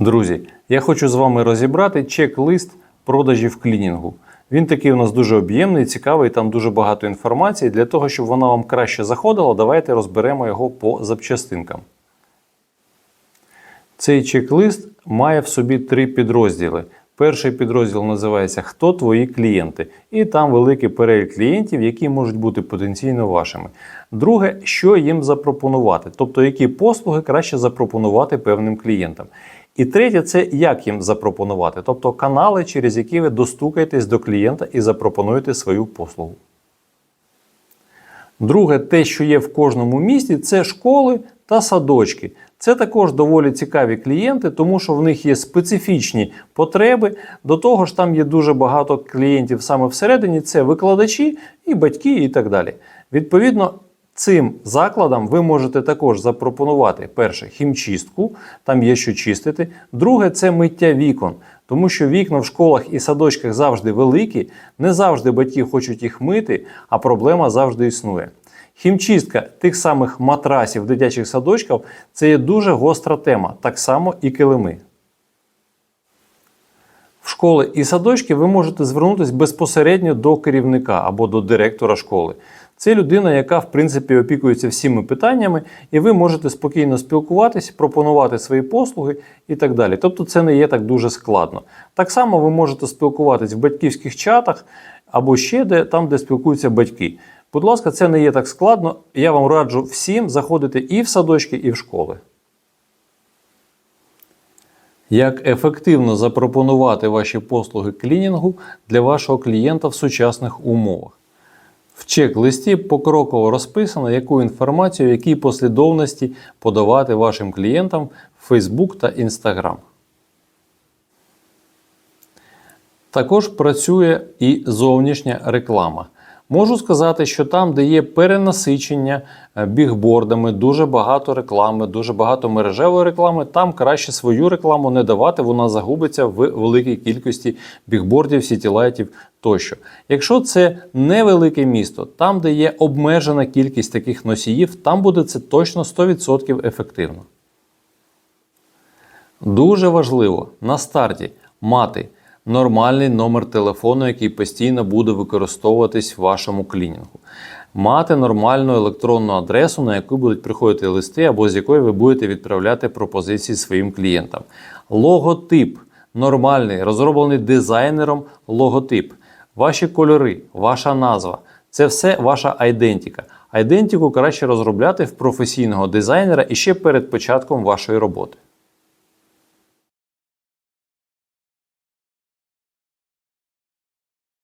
Друзі, я хочу з вами розібрати чек-лист продажів клінінгу. Він такий у нас дуже об'ємний, цікавий, там дуже багато інформації. Для того, щоб вона вам краще заходила, давайте розберемо його по запчастинкам. Цей чек-лист має в собі три підрозділи. Перший підрозділ називається Хто твої клієнти? І там великий перелік клієнтів, які можуть бути потенційно вашими. Друге, що їм запропонувати, тобто які послуги краще запропонувати певним клієнтам. І третє це як їм запропонувати, тобто канали, через які ви достукаєтесь до клієнта і запропонуєте свою послугу. Друге, те, що є в кожному місті, це школи та садочки. Це також доволі цікаві клієнти, тому що в них є специфічні потреби. До того ж, там є дуже багато клієнтів саме всередині, це викладачі і батьки, і так далі. Відповідно, цим закладам ви можете також запропонувати перше хімчистку, там є що чистити. Друге це миття вікон, тому що вікна в школах і садочках завжди великі, не завжди батьки хочуть їх мити, а проблема завжди існує. Хімчистка тих самих матрасів дитячих садочків це є дуже гостра тема, так само і килими. В школи і садочки ви можете звернутися безпосередньо до керівника або до директора школи. Це людина, яка в принципі опікується всіми питаннями, і ви можете спокійно спілкуватись, пропонувати свої послуги і так далі. Тобто це не є так дуже складно. Так само ви можете спілкуватись в батьківських чатах або ще де там, де спілкуються батьки. Будь ласка, це не є так складно. Я вам раджу всім заходити і в садочки, і в школи. Як ефективно запропонувати ваші послуги клінінгу для вашого клієнта в сучасних умовах? В чек-листі покроково розписано, яку інформацію, в якій послідовності подавати вашим клієнтам в Facebook та Instagram. Також працює і зовнішня реклама. Можу сказати, що там, де є перенасичення е, бігбордами, дуже багато реклами, дуже багато мережевої реклами, там краще свою рекламу не давати, вона загубиться в великій кількості бігбордів, сітілайтів тощо. Якщо це невелике місто, там, де є обмежена кількість таких носіїв, там буде це точно 100% ефективно. Дуже важливо на старті мати нормальний номер телефону, який постійно буде використовуватись в вашому клінінгу. Мати нормальну електронну адресу, на яку будуть приходити листи, або з якої ви будете відправляти пропозиції своїм клієнтам. Логотип нормальний, розроблений дизайнером логотип. Ваші кольори, ваша назва це все ваша айдентика. Айдентику краще розробляти в професійного дизайнера і ще перед початком вашої роботи.